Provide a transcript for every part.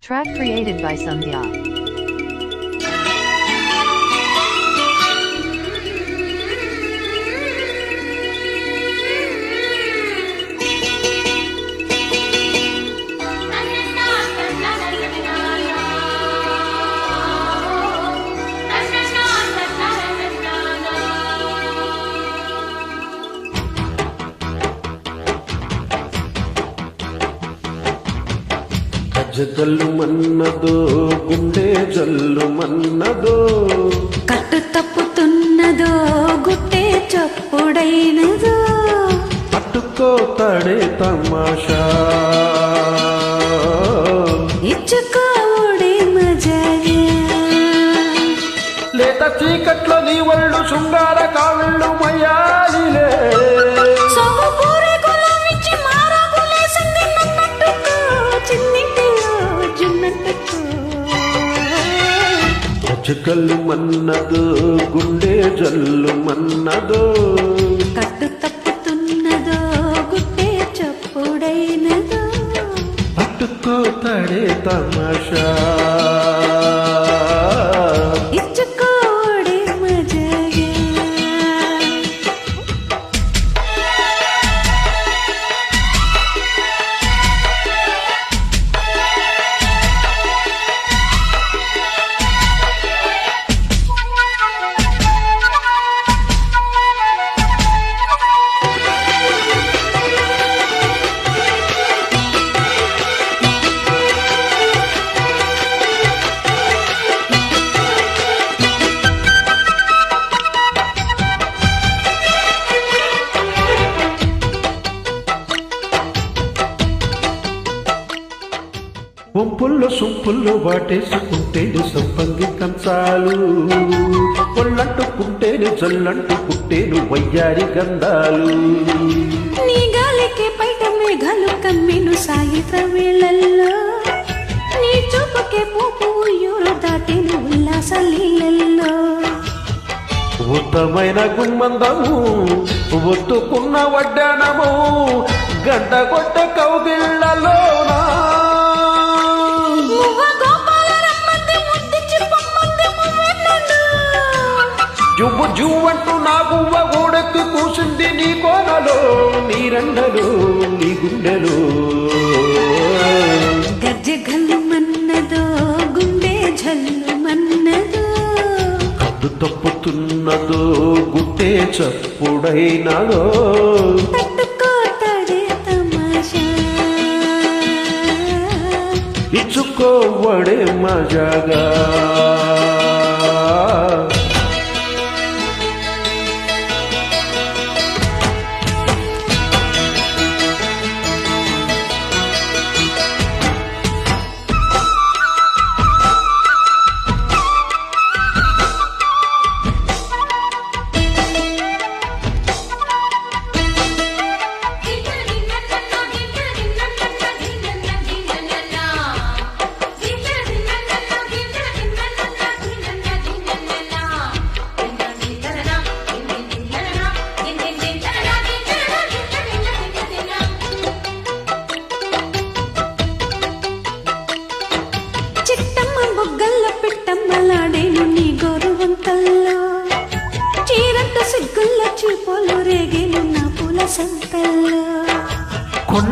Track created by Sandhya. జల్లు మన్నదో గుండె జల్లు మన్నదో కట్టు తప్పుతున్నదో గుట్టే చప్పుడైనదో. పట్టుకోతాడే తమాషా. ఇచ్చుకోవుడే మజాగా లేత చీకట్లో నీ ఒళ్ళు శృంగార కావిళ్ళు జల్లు మన్నదో గుండె జల్లు మన్నదో. కట్టు తప్పుతున్నదో గుట్టే చప్పుడైనదో. పట్టుకోతాడే తమాషా. వంపుల్లో సొంపుల్లో వాటేసుకుంటేనే సంపంగి కంచాలు ఒళ్ళంటుకుంటేనే జల్లంటుకుంటేను వయ్యారి గంధాలు. నీ గాలికి బయట మేఘాలు కమ్మిను సాయంత్ర వేళల్లో. నీ చూపుకే పోపు ఊయూరు దాటిను ఉల్లాస లీలల్లో. ఉత్తమైన గుమ్మందము ఒత్తుకున్న వడ్డానము గంట కొట్ట కౌగిళ్ళలోనా జువ్వంటూ నా గువ్వ గోడెక్కి కూసింది నీ కోనలో నీ రెండలు నీ గుండెలు. గల్లు మన్నదో గుండె జల్లు మన్నదో కద్దు తప్పుతున్నదో గుట్టే చప్పుడైనదో ఇచ్చుకోవడే మజాగా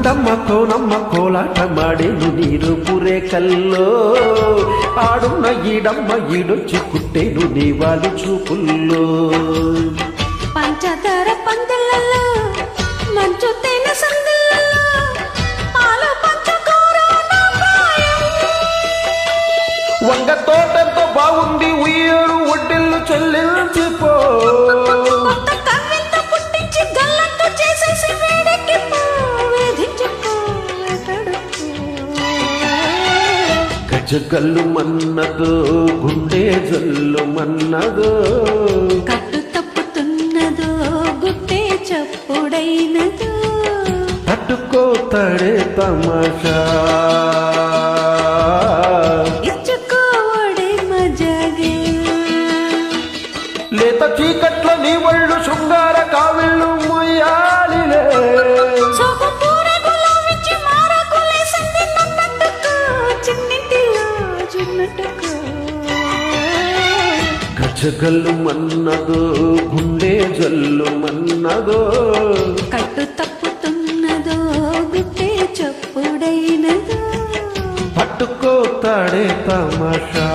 కొండమ్మ కోనమ్మ కోలాట మాడేను నీరు పురేకల్లో. ఆడున్న ఈడమ్మ ఈడొచ్చి కుట్టేను నీ వాళ్ళు చూపుల్లో. పంచదార పందిళ్ళల్లో గజగల్లు మన్నదో గుండె జల్లు మన్నదో. కట్టు తప్పుతున్నదో గుట్టే చప్పుడైనదో. తట్టుకోతాడే తమాషా. ఇచ్చుకోవడే మజాగా. లేత చీకట్ల నీ ఒళ్ళు శృంగార కావిళ్ళు మొయ్యాలిలే. గజగల్లు మన్నదో గుండె జల్లు మన్నదో కట్టు తప్పుతున్నదో గుట్టే చప్పుడైనదో. పట్టుకోతాడే తమాషా.